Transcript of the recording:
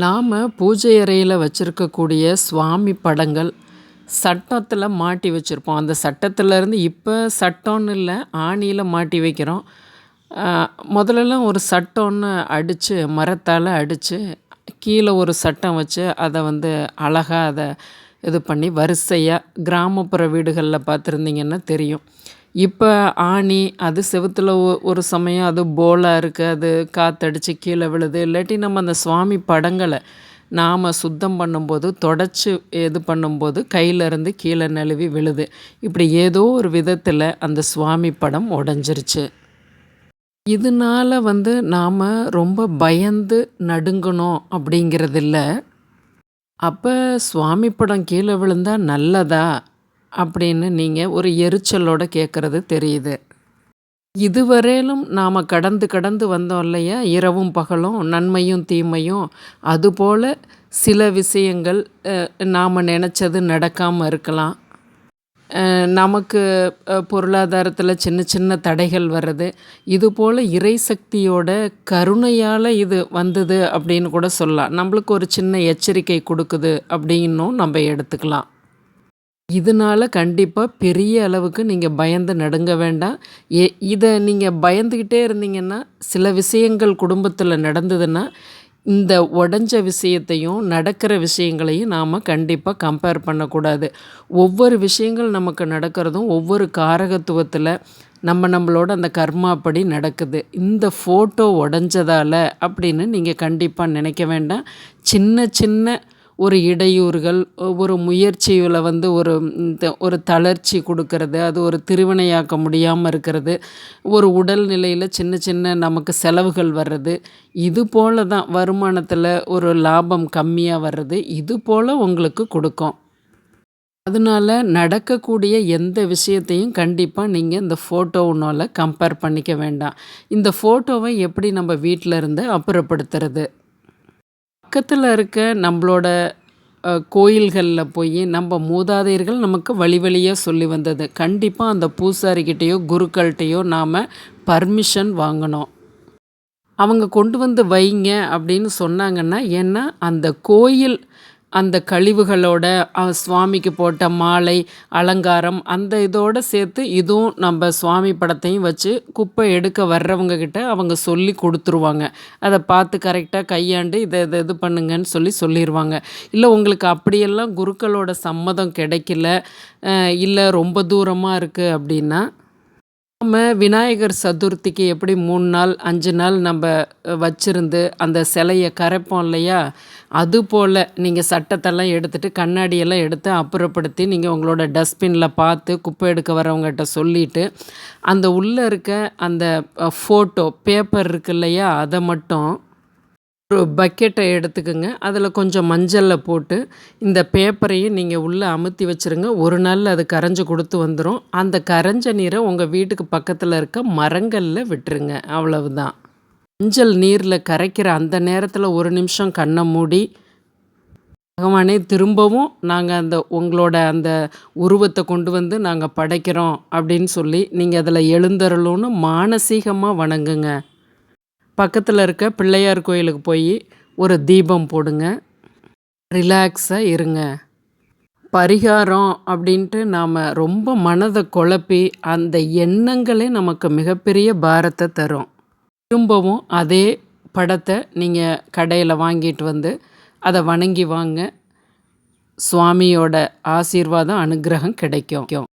நாம் பூஜை அறையில் வச்சுருக்கக்கூடிய சுவாமி படங்கள், சட்டத்தில் மாட்டி வச்சிருப்போம். அந்த சட்டத்துலருந்து இப்போ சட்டம்னு இல்லை ஆணியில் மாட்டி வைக்கிறோம். முதலெல்லாம் முதல்லலாம் ஒரு சட்டம்னு அடித்து மரத்தால் அடித்து கீழே ஒரு சட்டம் வச்சு, அதை வந்து அழகாக அதை இது பண்ணி வரிசையாக கிராமப்புற வீடுகளில் பார்த்துருந்தீங்கன்னா தெரியும். இப்போ ஆணி, அது செவுத்துல ஒ ஒரு சமயம் அது போலாக இருக்குது அது காத்தடிச்சு கீழே விழுது. இல்லாட்டி நம்ம அந்த சுவாமி படங்களை நாம் சுத்தம் பண்ணும்போது, தொடச்சி இது பண்ணும்போது கையிலேருந்து கீழே நழுவி விழுது. இப்படி ஏதோ ஒரு விதத்தில் அந்த சுவாமி படம் உடஞ்சிருச்சு இதனால வந்து நாம் ரொம்ப பயந்து நடுங்கணும் அப்படிங்கிறது அப்போ சுவாமி படம் கீழே விழுந்தால் நல்லதா? அப்படின்னு நீங்கள் ஒரு எரிச்சலோட கேட்குறது தெரியுது. இதுவரையிலும் நாம் கடந்து கடந்து வந்தோம் இல்லையா? இரவும் பகலும், நன்மையும் தீமையும். அதுபோல் சில விஷயங்கள் நாம் நினச்சது நடக்காமல் இருக்கலாம். நமக்கு பொருளாதாரத்தில் சின்ன சின்ன தடைகள் வர்றது. இதுபோல் இறை சக்தியோட கருணையால் இது வந்தது அப்படின்னு கூட சொல்லலாம். நம்மளுக்கு ஒரு சின்ன எச்சரிக்கை கொடுக்குது அப்படின்னும் நம்ம எடுத்துக்கலாம். இதனால கண்டிப்பாக பெரிய அளவுக்கு நீங்கள் பயந்து நடுங்க வேண்டாம். எ இதை நீங்கள் பயந்துக்கிட்டே இருந்தீங்கன்னா, சில விஷயங்கள் குடும்பத்தில் நடந்ததுன்னா, இந்த உடஞ்ச விஷயத்தையும், நடக்கிற விஷயங்களையும் நாம் கண்டிப்பாக கம்பேர் பண்ணக்கூடாது. ஒவ்வொரு விஷயங்கள் நமக்கு நடக்கிறதும், ஒவ்வொரு காரகத்துவத்தில் நம்ம நம்மளோட அந்த கர்மாப்படி நடக்குது. இந்த ஃபோட்டோ உடஞ்சதால் அப்படின்னு நீங்கள் கண்டிப்பாக நினைக்க வேண்டாம். சின்ன சின்ன ஒரு இடையூறுகள், ஒரு முயற்சியில் வந்து ஒரு ஒரு தளர்ச்சி கொடுக்கறது அது ஒரு திருவினையாக்க முடியாமல் இருக்கிறது, ஒரு உடல் நிலையில் சின்ன சின்ன நமக்கு செலவுகள் வர்றது, இது போல தான் வருமானத்தில் ஒரு லாபம் கம்மியாக வர்றது, இது போல் உங்களுக்கு கொடுக்கும் அதனால நடக்கக்கூடிய எந்த விஷயத்தையும் கண்டிப்பாக நீங்கள் இந்த ஃபோட்டோனால் கம்பேர் பண்ணிக்க வேண்டாம். இந்த ஃபோட்டோவை எப்படி நம்ம வீட்டில் இருந்து அப்புறப்படுத்துறது? பக்கத்தில் இருக்க நம்மளோட கோயில்களில் போய் நம்ம மூதாதையர்கள் நமக்கு வழி வழியாக சொல்லி வந்தது. கண்டிப்பாக அந்த பூசாரிக்கிட்டேயோ குருக்கள்கிட்டையோ நாம் பர்மிஷன் வாங்கணும். அவங்க கொண்டு வந்து வைங்க அப்படின்னு சொன்னாங்கன்னா, ஏன்னா அந்த கோயில் அந்த கழிவுகளோட, சுவாமிக்கு போட்ட மாலை, அலங்காரம் அந்த இதோடு சேர்த்து இதுவும் நம்ம சுவாமி படத்தையும் வச்சு, குப்பை எடுக்க வர்றவங்க கிட்ட அவங்க சொல்லி கொடுத்துருவாங்க. அதை பார்த்து கரெக்டாக கையாண்டு இதை இதை இது பண்ணுங்கன்னு சொல்லி சொல்லிடுவாங்க இல்லை உங்களுக்கு அப்படியெல்லாம் குருக்களோட சம்மதம் கிடைக்கல, இல்லை ரொம்ப தூரமாக இருக்குது அப்படின்னா, நம்ம விநாயகர் சதுர்த்திக்கு எப்படி மூணு நாள், அஞ்சு நாள் நம்ம வச்சுருந்து அந்த சிலையை கரைப்போம் இல்லையா? அதுபோல நீங்கள் சட்டத்தெல்லாம் எடுத்துகிட்டு கண்ணாடியெல்லாம் எடுத்து அப்புறப்படுத்தி, நீங்கள் உங்களோட டஸ்ட்பினில் பார்த்து குப்பை எடுக்க வரவங்ககிட்ட சொல்லிவிட்டு அந்த உள்ளே இருக்க அந்த ஃபோட்டோ பேப்பர் இருக்கு இல்லையா? அதை மட்டும் பக்கெட்டை எடுத்துக்கங்க. அதில் கொஞ்சம் மஞ்சளில் போட்டு, இந்த பேப்பரையும் நீங்கள் உள்ளே அமுத்தி வச்சுருங்க. ஒரு நாள் அது கரைஞ்சு கொடுத்து வந்துடும் அந்த கரைஞ்ச நீரை உங்கள் வீட்டுக்கு பக்கத்தில் இருக்க மரங்களில் விட்டுருங்க. அவ்வளவுதான். மஞ்சள் நீரில் கரைக்கிற அந்த நேரத்தில் ஒரு நிமிஷம் கண்ணை மூடி, பகவானே திரும்பவும் நாங்கள் அந்த உங்களோட அந்த உருவத்தை கொண்டு வந்து நாங்கள் படைக்கிறோம் அப்படின்னு சொல்லி, நீங்கள் அதில் எழுந்தருளும்னு மானசீகமாக வணங்குங்க. பக்கத்தில் இருக்க பிள்ளையார் கோயிலுக்கு போய் ஒரு தீபம் போடுங்க. ரிலாக்ஸாக இருங்க. பரிகாரம் அப்படின்ட்டு நாம் ரொம்ப மனதை குழப்பி, அந்த எண்ணங்களே நமக்கு மிகப்பெரிய பாரத்தை தரும். திரும்பவும் அதே படத்தை நீங்கள் கடையில் வாங்கிட்டு வந்து, அதை வணங்கி வாங்க. சுவாமியோட ஆசீர்வாதம், அனுக்கிரகம் கிடைக்கும்.